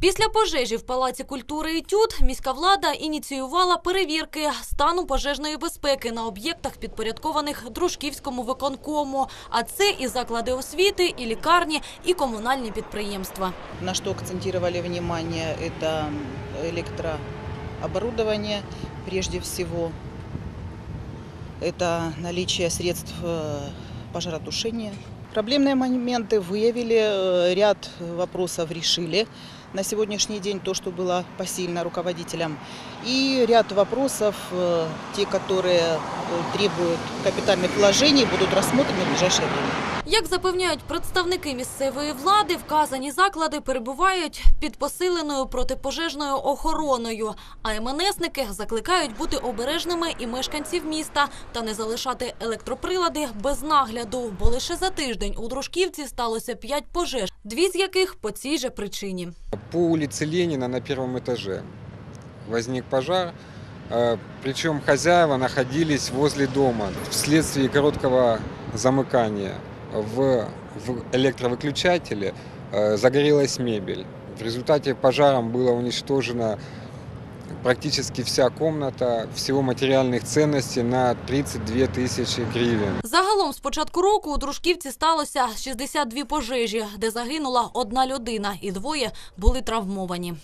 Після пожежі в Палаці культури «Етюд» міська влада ініціювала перевірки стану пожежної безпеки на об'єктах, підпорядкованих Дружківському виконкому. А це і заклади освіти, і лікарні, і комунальні підприємства. На что акцентировали внимание, это электрооборудование прежде всего. Это наличие средств э, пожаротушения. Проблемные моменты выявили, э, ряд вопросов решили. На сегодняшний день то, что было посильно руководителям. И ряд вопросов, э, те, которые э, требуют капитальных вложений, будут рассмотрены в ближайшее время. Як запевняють представники місцевої влади, вказані заклади перебувають під посиленою протипожежною охороною. А МНСники закликають бути обережними і мешканців міста та не залишати електроприлади без нагляду. Бо лише за тиждень у Дружківці сталося п'ять пожеж, дві з яких по цій же причині. По улице Ленина на первом этаже возник пожар, э, причем хозяева находились возле дома. Вследствие короткого замыкания в, в электровыключателе э, загорелась мебель. В результате пожаром было уничтожено практически вся комната, всего материальных ценностей на 32 тысячи гривен. Загалом з початку року у Дружківці сталося 62 пожежі, де загинула одна людина і двоє були травмовані.